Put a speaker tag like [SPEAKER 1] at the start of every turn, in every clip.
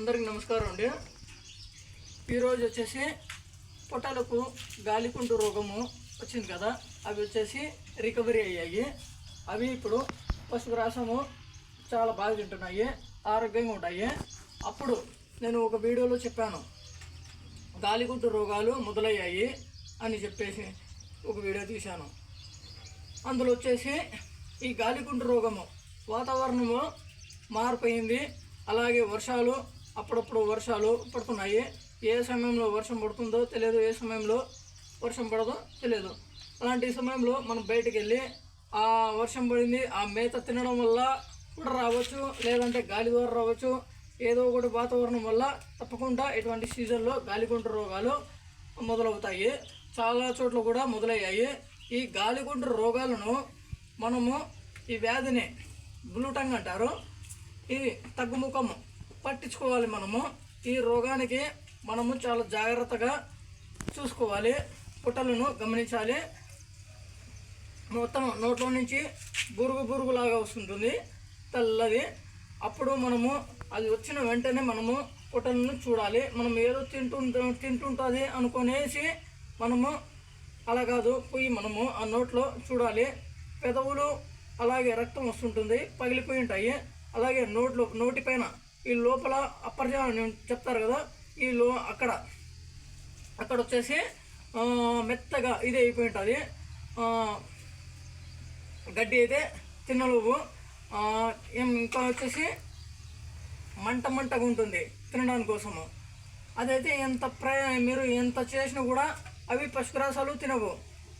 [SPEAKER 1] అందరికి నమస్కారం అండి. ఈరోజు వచ్చేసి పొట్టాలకు గాలికుంటు రోగము వచ్చింది కదా అవి వచ్చేసి రికవరీ అయ్యాయి. అవి ఇప్పుడు పసుపు రాసము చాలా బాగా తింటున్నాయి ఆరోగ్యంగా ఉంటాయి. అప్పుడు నేను ఒక వీడియోలో చెప్పాను గాలికుంటు రోగాలు మొదలయ్యాయి అని చెప్పేసి ఒక వీడియో తీశాను. అందులో వచ్చేసి ఈ గాలికుంటు రోగము వాతావరణము మారిపోయింది అలాగే వర్షాలు అప్పుడప్పుడు వర్షాలు పడుతున్నాయి. ఏ సమయంలో వర్షం పడుతుందో తెలియదు ఏ సమయంలో వర్షం పడదో తెలియదు. అలాంటి సమయంలో మనం బయటికి వెళ్ళి ఆ వర్షం పడింది ఆ మేత తినడం వల్ల కూడా రావచ్చు లేదంటే గాలి ద్వారా రావచ్చు. ఏదో ఒకటి వాతావరణం వల్ల తప్పకుండా ఇటువంటి సీజన్లో గాలికుంటు రోగాలు మొదలవుతాయి. చాలా చోట్ల కూడా మొదలయ్యాయి. ఈ గాలికుంటు రోగాలను మనము ఈ వ్యాధిని బ్లూటంగ్ అంటారు. ఇది తగ్గుముఖము పట్టించుకోవాలి మనము. ఈ రోగానికి మనము చాలా జాగ్రత్తగా చూసుకోవాలి. పుట్టలను గమనించాలి. మొత్తం నోట్లో నుంచి బురుగు బురుగులాగా వస్తుంటుంది. తెల్లది. అప్పుడు మనము అది వచ్చిన వెంటనే మనము పుట్టలను చూడాలి. మనం ఏదో తింటుంటా తింటుంటుంది అనుకునేసి మనము అలా కాదు. పోయి మనము ఆ నోట్లో చూడాలి. పెదవులు అలాగే రక్తం వస్తుంటుంది. పగిలిపోయి ఉంటాయి. అలాగే నోట్లో నోటిపైన ఈ లోపల అప్పర్జా చెప్తారు కదా ఈ లో అక్కడ. అక్కడ వచ్చేసి మెత్తగా ఇది అయిపోయి ఉంటుంది గడ్డి అయితే తినలేవు. ఏం ఇంకా వచ్చేసి మంట మంటగా ఉంటుంది తినడానికి కోసము. అదైతే ఎంత ప్ర మీరు ఎంత చేసినా కూడా అవి పశుగ్రాసాలు తినవు.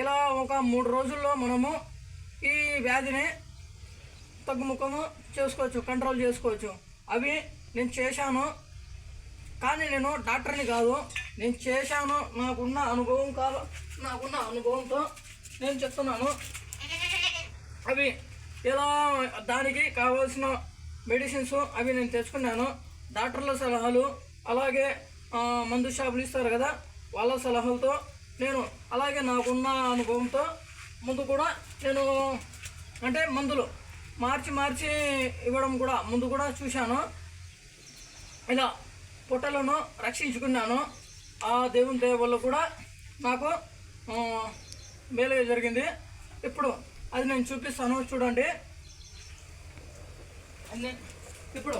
[SPEAKER 1] ఇలా ఒక మూడు రోజుల్లో మనము ఈ వ్యాధిని తగ్గుముఖము చేసుకోవచ్చు కంట్రోల్ చేసుకోవచ్చు. అవి నేను చేశాను. కానీ నేను డాక్టర్ని కాదు. నేను చేశాను. నాకున్న అనుభవం కాదు. నాకున్న అనుభవంతో నేను చెప్తున్నాను. అవి ఎలా దానికి కావాల్సిన మెడిసిన్స్ అవి నేను తెచ్చుకున్నాను. డాక్టర్ల సలహాలు అలాగే మందు షాపులు ఇస్తారు కదా వాళ్ళ సలహాలతో నేను అలాగే నాకున్న అనుభవంతో ముందు కూడా నేను అంటే మందులు మార్చి మార్చి ఇవ్వడం కూడా ముందు కూడా చూశాను. ఇలా పొట్టలను రక్షించుకున్నాను. ఆ దేవుని దయ వల్ల కూడా నాకు మేలు మేలుగా జరిగింది. ఇప్పుడు అది నేను చూపిస్తాను చూడండి. ఇప్పుడు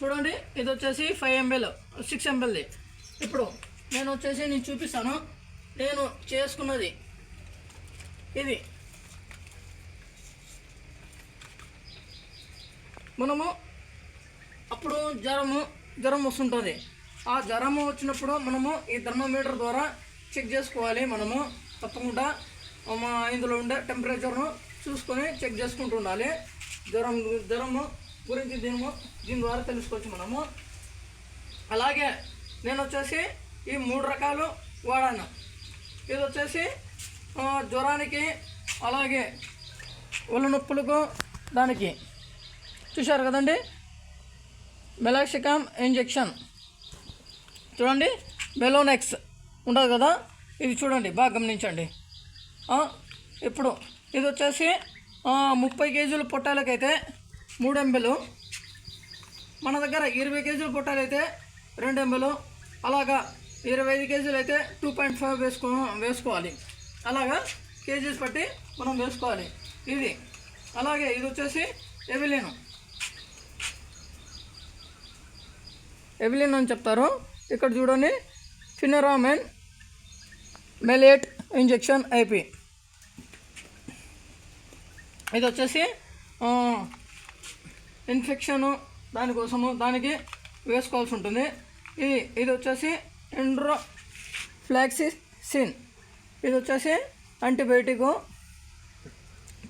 [SPEAKER 1] చూడండి ఇది వచ్చేసి ఫైవ్ ఎంఎల్ సిక్స్ ఎంఎల్ది. ఇప్పుడు నేను వచ్చేసి నేను చూపిస్తాను. నేను చేసుకున్నది ఇది. మనము అప్పుడు జ్వరము జ్వరం వస్తుంటుంది. ఆ జ్వరము వచ్చినప్పుడు మనము ఈ థర్మోమీటర్ ద్వారా చెక్ చేసుకోవాలి మనము. తప్పకుండా మా ఇందులో ఉండే టెంపరేచర్ను చూసుకొని చెక్ చేసుకుంటూ ఉండాలి. జ్వరం జ్వరము గురించి దీని దీని ద్వారా తెలుసుకోవచ్చు మనము. అలాగే నేను వచ్చేసి ఈ మూడు రకాలు వాడాను. ఇది వచ్చేసి జ్వరానికి అలాగే ఒళ్ళు నొప్పులకు దానికి. చూశారు కదండి? Meloxicam injection. చూడండి బెలోనెక్స్ ఉండదు కదా? ఇది చూడండి బాగా గమనించండి. ఇప్పుడు ఇది వచ్చేసి ముప్పై కేజీల పొట్టాలకైతే మూడు ఎంబెలు. మన దగ్గర ఇరవై కేజీల పొట్టాలు అయితే రెండు ఎంబెలు. అలాగా ఇరవై ఐదు కేజీలు అయితే టూ పాయింట్ ఫైవ్ వేసుకో వేసుకోవాలి. అలాగా కేజీస్ బట్టి మనం వేసుకోవాలి. ఇది అలాగే ఇది వచ్చేసి ఎవిలిన్. ఎవిలిన్ అని చెప్తారు. ఇక్కడ చూడండి ఫినరామెన్ మెలేట్ ఇంజెక్షన్ ఐపీ. ఇది వచ్చేసి ఇన్ఫెక్షను దానికోసము దానికి వేసుకోవాల్సి ఉంటుంది. ఇది ఇది వచ్చేసి ఎండ్రో ఫ్లాక్సిసిన్. ఇది వచ్చేసి యాంటీబయోటిక్.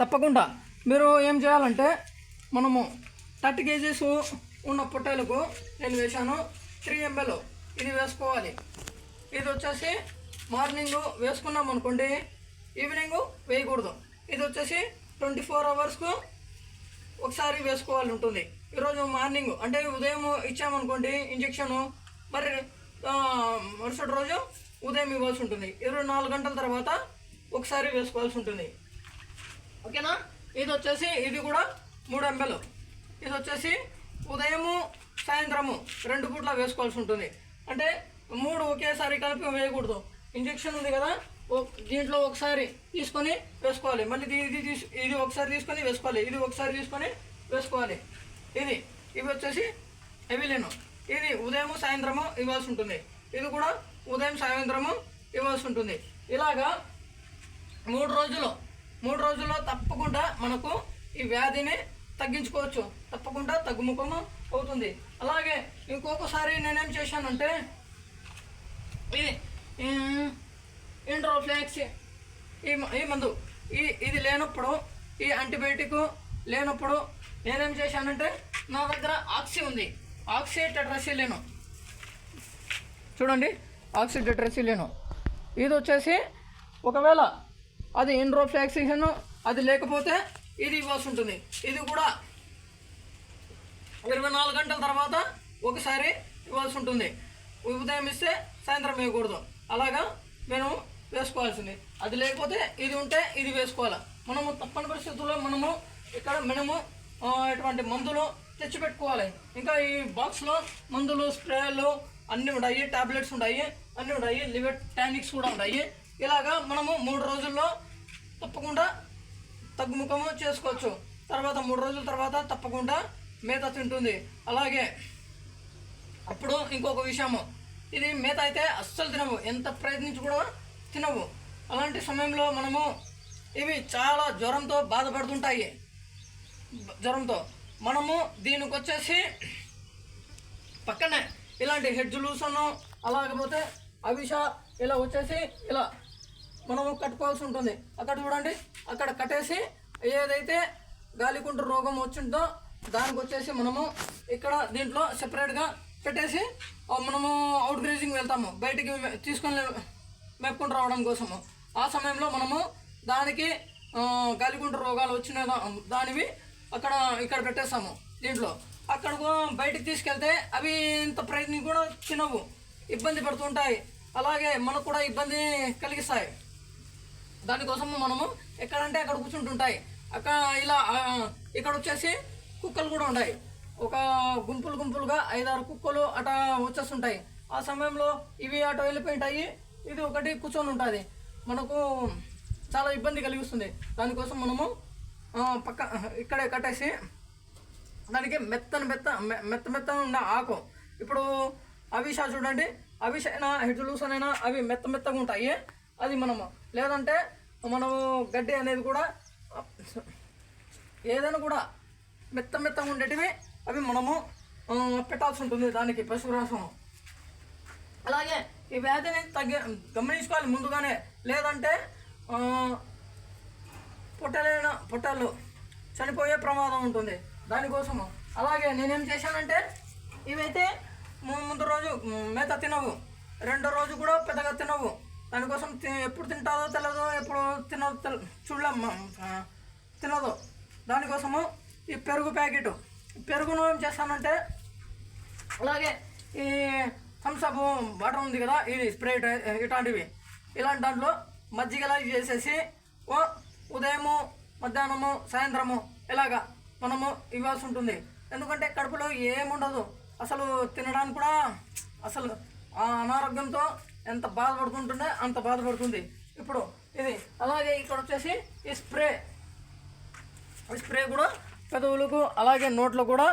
[SPEAKER 1] తప్పకుండా మీరు ఏం చేయాలంటే మనము థర్టీ కేజీస్ ఉన్న పొట్టేలకు నేను వేశాను త్రీ ఎంఎల్. ఇది వేసుకోవాలి. ఇది వచ్చేసి మార్నింగ్ వేసుకున్నాం అనుకోండి ఈవినింగ్ వేయకూడదు. ఇది వచ్చేసి ట్వంటీ ఫోర్ అవర్స్కు ఒకసారి వేసుకోవాలి ఉంటుంది. ఈరోజు మార్నింగ్ అంటే ఉదయం ఇచ్చామనుకోండి ఇంజెక్షను. మరి మరుసటి రోజు ఉదయం ఇవ్వాల్సి ఉంటుంది. ఇరవై నాలుగు గంటల తర్వాత ఒకసారి వేసుకోవాల్సి ఉంటుంది. ఓకేనా? ఇది వచ్చేసి ఇది కూడా మూడు ఎంఎల్. ఇది వచ్చేసి ఉదయము సాయంత్రము రెండు పూట్ల వేసుకోవాల్సి ఉంటుంది. అంటే మూడు ఒకేసారి కలిపి వేయకూడదు. ఇంజెక్షన్ ఉంది కదా ఓ- దీంట్లో ఒకసారి తీసుకొని వేసుకోవాలి. మళ్ళీ ఇది తీసు ఇది ఒకసారి తీసుకొని వేసుకోవాలి. ఇది ఒకసారి తీసుకొని వేసుకోవాలి. ఇది ఇవి వచ్చేసి ఎవిలిను ఇది ఉదయము సాయంత్రము ఇవ్వాల్సి ఉంటుంది. ఇది కూడా ఉదయం సాయంత్రము ఇవ్వాల్సి ఉంటుంది. ఇలాగా మూడు రోజులు మూడు రోజుల్లో తప్పకుండా మనకు ఈ వ్యాధిని తగ్గించుకోవచ్చు. తప్పకుండా తగ్గుముఖము అవుతుంది. అలాగే ఇంకొకసారి నేనేం చేశానంటే ఇది ఇంట్రోఫ్లెక్స్ ఈ ఈ మందు ఈ ఇది లేనప్పుడు ఈ యాంటీబయాటిక్ లేనప్పుడు నేనేం చేశానంటే నా దగ్గర ఆక్సి ఉంది. Oxytetracycline. చూడండి. ఆక్సి టెట్రసిలేను ఇది వచ్చేసి ఒకవేళ అది ఇండ్రోఫ్లాక్సిషన్ అది లేకపోతే ఇది ఇవ్వాల్సి ఉంటుంది. ఇది కూడా ఇరవై నాలుగు గంటల తర్వాత ఒకసారి ఇవ్వాల్సి ఉంటుంది. ఉదయం ఇస్తే సాయంత్రం వేయకూడదు అలాగా మేము వేసుకోవాల్సింది. అది లేకపోతే ఇది ఉంటే ఇది వేసుకోవాలి. మనము తప్పని పరిస్థితుల్లో మనము ఇక్కడ మనము ఇటువంటి మందులు తెచ్చిపెట్టుకోవాలి. ఇంకా ఈ బాక్స్లో మందులు స్ప్రేలు అన్నీ ఉన్నాయి టాబ్లెట్స్ ఉన్నాయి అన్నీ ఉన్నాయి లివర్ టానిక్స్ కూడా ఉన్నాయి ఇలాగా మనము మూడు రోజుల్లో తప్పకుండా తగ్గుముఖము చేసుకోవచ్చు. తర్వాత మూడు రోజుల తర్వాత తప్పకుండా మేత తింటుంది. అలాగే అప్పుడు ఇంకొక విషయము. ఇది మేత అయితే అస్సలు తినవు. ఎంత ప్రయత్నించి కూడా తినవు. అలాంటి సమయంలో మనము ఇవి చాలా జ్వరంతో బాధపడుతుంటాయి. జ్వరంతో. మనము దీనికి వచ్చేసి పక్కనే ఇలాంటి హెడ్ లూసను అలాగపోతే అవిష ఇలా వచ్చేసి ఇలా మనము కట్టుకోవాల్సి ఉంటుంది. అక్కడ చూడండి అక్కడ కట్టేసి ఏదైతే గాలికుంటు రోగం వచ్చిందో దానికి వచ్చేసి మనము ఇక్కడ దీంట్లో సెపరేట్గా పెట్టేసి మనము అవుట్ గ్రేజింగ్ వెళ్తాము. బయటికి తీసుకొని మెప్పుకుంటూ రావడం కోసము. ఆ సమయంలో మనము దానికి గాలికుంటు రోగాలు వచ్చిన దానివి అక్కడ ఇక్కడ పెట్టేస్తాము దీంట్లో. అక్కడకు బయటికి తీసుకెళ్తే అవి ఇంత ప్రయత్నం కూడా తినవు. ఇబ్బంది పడుతుంటాయి. అలాగే మనకు కూడా ఇబ్బంది కలిగిస్తాయి. దానికోసము మనము ఎక్కడంటే అక్కడ కూర్చుంటుంటాయి. అక్కడ ఇలా ఇక్కడ వచ్చేసి కుక్కలు కూడా ఉంటాయి. ఒక గుంపులు గుంపులుగా ఐదారు కుక్కలు అట వచ్చేస్తుంటాయి. ఆ సమయంలో ఇవి అటు వెళ్ళిపోయింటాయి. ఇది ఒకటి కూర్చొని ఉంటుంది. మనకు చాలా ఇబ్బంది కలిగిస్తుంది. దానికోసం మనము పక్క ఇక్కడే కట్టేసి దానికి మెత్తని మెత్త మెత్త మెత్త మెత్తన ఉన్న ఆకు. ఇప్పుడు అవిష చూడండి. అవిష అయినా హెడ్లూసన్ అయినా అవి మెత్త మెత్తగా ఉంటాయి. అది మనము. లేదంటే మనము గడ్డి అనేది కూడా ఏదైనా కూడా మెత్త మెత్తగా ఉండేటివి అవి మనము పెట్టాల్సి ఉంటుంది దానికి పశుగ్రాసం అలాగే ఈ వ్యాధిని తగ్గి గమనించుకోవాలి ముందుగానే. లేదంటే పొట్టలైన పొట్టలు చనిపోయే ప్రమాదం ఉంటుంది. దానికోసము. అలాగే నేనేం చేశానంటే ఇవైతే ముందు ముందు రోజు మేత తినవు. రెండో రోజు కూడా పెద్దగా తినవు. దానికోసం తి- ఎప్పుడు తింటాదో తెలియదు ఎప్పుడు తినదో తెల చూడలేం తినదు. దానికోసము ఈ పెరుగు ప్యాకెట్. పెరుగును ఏం చేస్తానంటే అలాగే ఈ థమ్స్అప్ వాటర్ ఉంది కదా ఇది స్ప్రే ఇట్లాంటివి. ఇలాంటి దాంట్లో మజ్జిగలా చేసేసి ఓ ఉదయము మధ్యాహ్నము సాయంత్రము ఇలాగా మనము ఇవ్వాల్సి ఉంటుంది. ఎందుకంటే కడుపులో ఏముండదు అసలు తినడానికి కూడా అసలు ఆ అనారోగ్యంతో ఎంత బాధపడుతుంటుందో అంత బాధపడుతుంది. ఇప్పుడు ఇది అలాగే ఇక్కడ వచ్చేసి ఈ స్ప్రే. ఈ స్ప్రే కూడా పెదవులకు అలాగే నోట్లో కూడా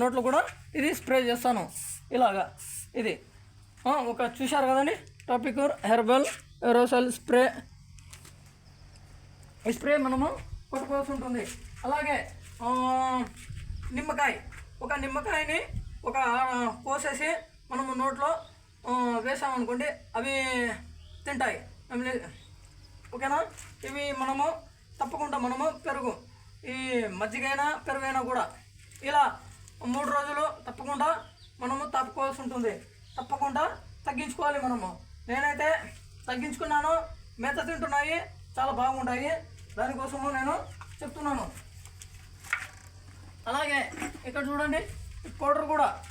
[SPEAKER 1] నోట్లో కూడా ఇది స్ప్రే చేస్తాను. ఇలాగా ఇది. ఒక చూశారు కదండి? టాపిక్ హెర్బల్ ఎరోసల్ స్ప్రే ఈ స్ప్రే మనము కొట్టుకోవాల్సి ఉంటుంది. అలాగే నిమ్మకాయ. ఒక నిమ్మకాయని ఒక కోసేసి మనము నోట్లో వేసామనుకోండి అవి తింటాయి. ఓకేనా? ఇవి మనము తప్పకుండా మనము పెరుగు. ఈ మజ్జిగైనా పెరుగైనా కూడా ఇలా మూడు రోజులు తప్పకుండా మనము తప్పుకోవాల్సి ఉంటుంది. తప్పకుండా తగ్గించుకోవాలి మనము. నేనైతే తగ్గించుకున్నాను మేత తింటున్నాయి చాలా బాగుంటాయి. దానికోసము నేను చెప్తున్నాను. అలాగే ఇక్కడ చూడండి పౌడర్ కూడా.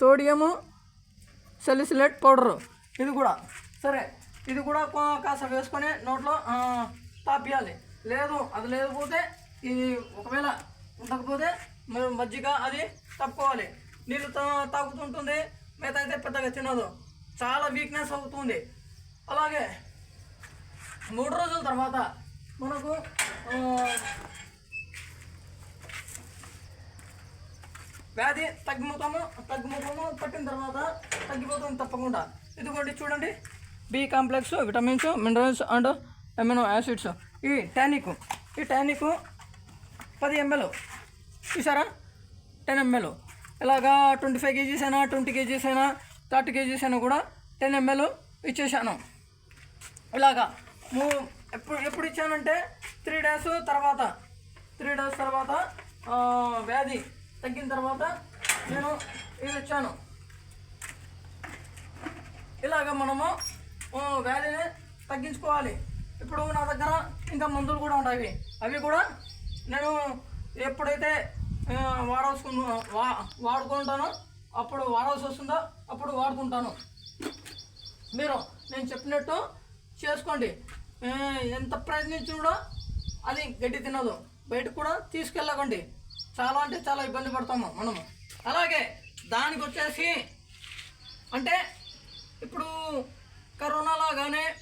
[SPEAKER 1] సోడియము సెలిసిలేట్ పౌడరు ఇది కూడా. సరే ఇది కూడా కొ- కాస్త వేసుకొని నోట్లో తాపియాలి. లేదు అది లేకపోతే ఇది ఒకవేళ ఉండకపోతే మజ్జిగ అది తప్పుకోవాలి. నీళ్ళు తా- తాగుతుంటుంది మిగతా అయితే పెద్దగా తినదు. చాలా వీక్నెస్ అవుతుంది. అలాగే మూడు రోజుల తర్వాత మనకు వ్యాధి తగ్గిపోతాము తగ్గిపోతాము పట్టిన తర్వాత తగ్గిపోతుంది తప్పకుండా. ఇదిగోండి చూడండి. B complex vitamins minerals and amino acids. ఈ టానిక్ ఈ టానిక్ పది ఎంఎల్. చూసారా? Ten ML. ఇలాగా ట్వంటీ ఫైవ్ కేజీస్ అయినా ట్వంటీ కేజీస్ అయినా థర్టీ కేజీస్ అయినా కూడా టెన్ ఎంఎల్ ఇచ్చేసాను ఇలాగా మూ ఎప్పుడు ఎప్పుడు ఇచ్చానంటే త్రీ డేస్ తర్వాత త్రీ డేస్ తర్వాత వ్యాధి తగ్గిన తర్వాత నేను ఇది ఇచ్చాను. ఇలాగ మనము వ్యాధిని తగ్గించుకోవాలి. ఇప్పుడు నా దగ్గర ఇంకా మందులు కూడా ఉంటాయి. అవి కూడా నేను ఎప్పుడైతే వాడాల్సుకు వా వాడుకుంటానో అప్పుడు వాడాల్సి వస్తుందో అప్పుడు వాడుకుంటాను. మీరు నేను చెప్పినట్టు చేసుకోండి. ఎంత ప్రయత్నించి అది గడ్డి తినదు. బయటకు కూడా తీసుకెళ్ళకండి. చాలా అంటే చాలా ఇబ్బంది పడతాము మనము. అలాగే దానికి వచ్చేసి అంటే ఇప్పుడు కరోనా లాగానే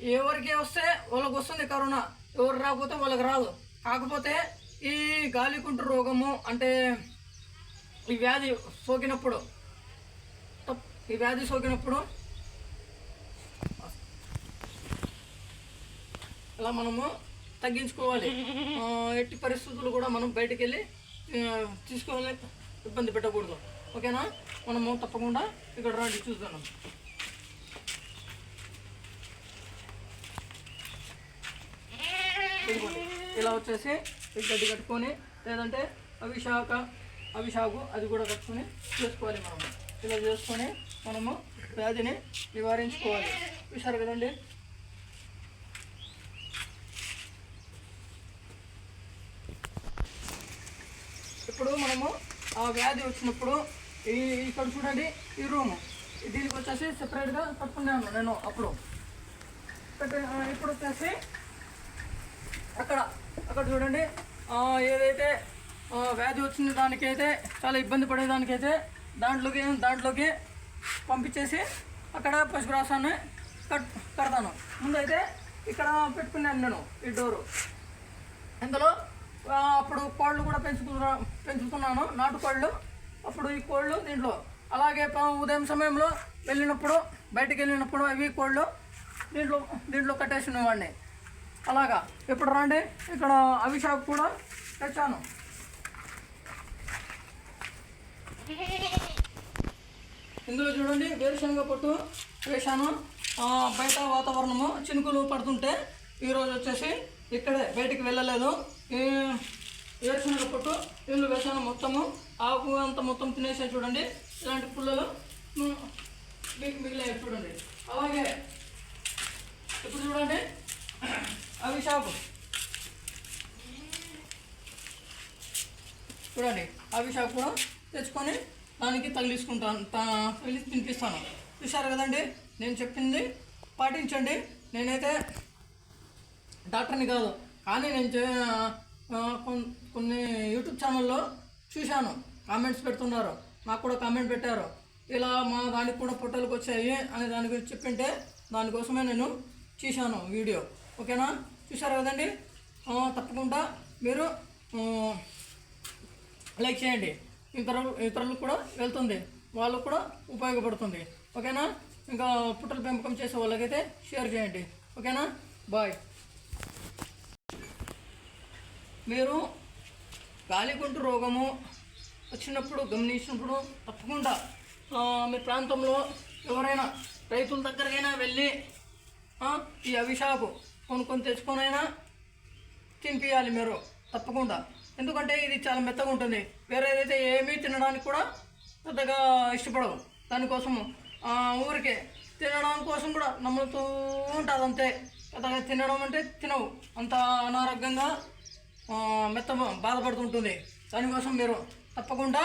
[SPEAKER 1] ఎవరికి వస్తే వాళ్ళకి వస్తుంది కరోనా. ఎవరు రాకపోతే వాళ్ళకి రాదు. కాకపోతే ఈ గాలికుంటు రోగము అంటే ఈ వ్యాధి సోకినప్పుడు ఈ వ్యాధి సోకినప్పుడు అలా మనము తగ్గించుకోవాలి. ఎట్టి పరిస్థితులు కూడా మనం బయటకు వెళ్ళి తీసుకోవాలి ఇబ్బంది పెట్టకూడదు. ఓకేనా? మనము తప్పకుండా ఇక్కడ రండి చూద్దాం. ఇలా వచ్చేసి గడ్డి కట్టుకొని లేదంటే అవిశాఖ అవిశాకు అది కూడా కట్టుకొని చేసుకోవాలి మనము. ఇలా చేసుకొని మనము వ్యాధిని నివారించుకోవాలి. చూసారు కదండి ఇప్పుడు మనము ఆ వ్యాధి వచ్చినప్పుడు ఈ ఇక్కడ చూడండి ఈ రూము. దీనికి వచ్చేసి సెపరేట్గా పట్టుకున్నాను నేను అప్పుడు. ఇప్పుడు వచ్చేసి అక్కడ అక్కడ చూడండి ఏదైతే వ్యాధి వచ్చిన దానికైతే చాలా ఇబ్బంది పడేదానికైతే దాంట్లోకి దాంట్లోకి పంపించేసి అక్కడ పశుగ్రాసాన్ని కట్ కడతాను. ముందైతే ఇక్కడ పెట్టుకున్నాను నేను ఈ డోరు. ఇందులో అప్పుడు కోళ్ళు కూడా పెంచుతున్నా పెంచుతున్నాను. నాటు కోళ్ళు. అప్పుడు ఈ కోళ్ళు దీంట్లో. అలాగే ఉదయం సమయంలో వెళ్ళినప్పుడు బయటికి వెళ్ళినప్పుడు అవి కోళ్ళు దీంట్లో దీంట్లో కట్టేసినవాడిని అలాగా. ఇప్పుడు రండి? ఇక్కడ అభిషాక్ కూడా తెచ్చాను. ఇందులో చూడండి వేరుశనగ పొట్టు వేశాను. బయట వాతావరణము చినుకులు పడుతుంటే ఈరోజు వచ్చేసి ఇక్కడే బయటికి వెళ్ళలేదు. వేరుశనగ పొట్టు ఇందులో వేసాను మొత్తము. ఆకు అంత మొత్తం తినేసాయి చూడండి. ఇలాంటి పుల్లలు మీకు మిగిలాయి చూడండి. అలాగే ఇప్పుడు చూడండి. అవి షాపు. చూడండి అవి షాపు కూడా తెచ్చుకొని దానికి తగిలించుకుంటాను. తగిలి తినిపిస్తాను. చూసారు కదండి? నేను చెప్పింది పాటించండి. నేనైతే డాక్టర్ని కాదు కానీ నేను కొన్ని యూట్యూబ్ ఛానల్లో చూశాను. కామెంట్స్ పెడుతున్నారు. నాకు కూడా కామెంట్ పెట్టారు. ఇలా మా దానికి కూడా పొట్టలకు వచ్చాయి అని దాని గురించి చెప్పింటే దానికోసమే నేను చూశాను వీడియో. ఓకేనా? చూశారు కదండి? తప్పకుండా మీరు లైక్ చేయండి. ఇతరులు ఇతరులకు కూడా వెళ్తుంది. వాళ్ళకు కూడా ఉపయోగపడుతుంది. ఓకేనా? ఇంకా పుట్టల పెంపకం చేసే వాళ్ళకైతే షేర్ చేయండి. ఓకేనా? బాయ్. మీరు గాలిగుంటు రోగము వచ్చినప్పుడు గమనించినప్పుడు తప్పకుండా మీ ప్రాంతంలో ఎవరైనా రైతుల దగ్గరకైనా వెళ్ళి ఈ అవిషాకు కొనుక్కొని తెచ్చుకొనైనా తినిపించాలి మీరు తప్పకుండా. ఎందుకంటే ఇది చాలా మెత్తగా ఉంటుంది. వేరేదైతే ఏమీ తినడానికి కూడా పెద్దగా ఇష్టపడవు. దానికోసము ఊరికే తినడం కోసం కూడా నమ్ముతూ ఉంటుంది అంతే. పెద్దగా తినడం అంటే తినవు. అంత అనారోగ్యంగా మెత్త బాధపడుతుంటుంది. దానికోసం మీరు తప్పకుండా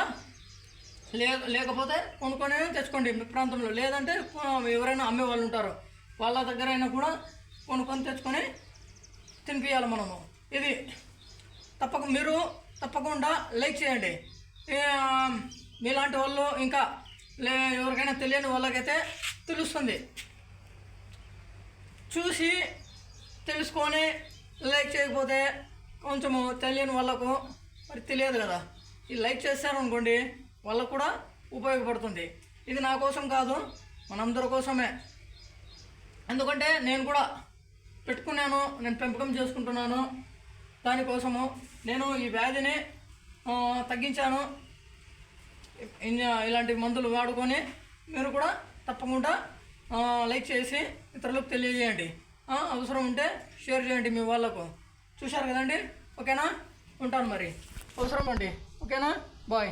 [SPEAKER 1] లే లేకపోతే కొనుక్కొని తెచ్చుకోండి మీ ప్రాంతంలో. లేదంటే ఎవరైనా అమ్మే వాళ్ళు ఉంటారు. వాళ్ళ దగ్గర అయినా కూడా కొనుక్కొని తెచ్చుకొని తినిపించాలి మనము. ఇది తప్పక మీరు తప్పకుండా లైక్ చేయండి. మీలాంటి వాళ్ళు ఇంకా లే ఎవరికైనా తెలియని వాళ్ళకైతే తెలుస్తుంది. చూసి తెలుసుకొని లైక్ చేయకపోతే కొంచెము తెలియని వాళ్ళకు మరి తెలియదు కదా. ఈ లైక్ చేశారనుకోండి వాళ్ళకు కూడా ఉపయోగపడుతుంది. ఇది నా కోసం కాదు మనందరి కోసమే. ఎందుకంటే నేను కూడా పెట్టుకున్నాను నేను పెంపకం చేసుకుంటున్నాను. దానికోసము నేను ఈ వ్యాధిని తగ్గించాను. ఇలాంటి మందులు వాడుకొని మీరు కూడా తప్పకుండా లైక్ చేసి ఇతరులకు తెలియజేయండి. అవసరం ఉంటే షేర్ చేయండి మీ వాళ్ళకు చూశారు కదండి? ఓకేనా? ఉంటాను మరి. అవసరం అండి ఓకేనా? బాయ్.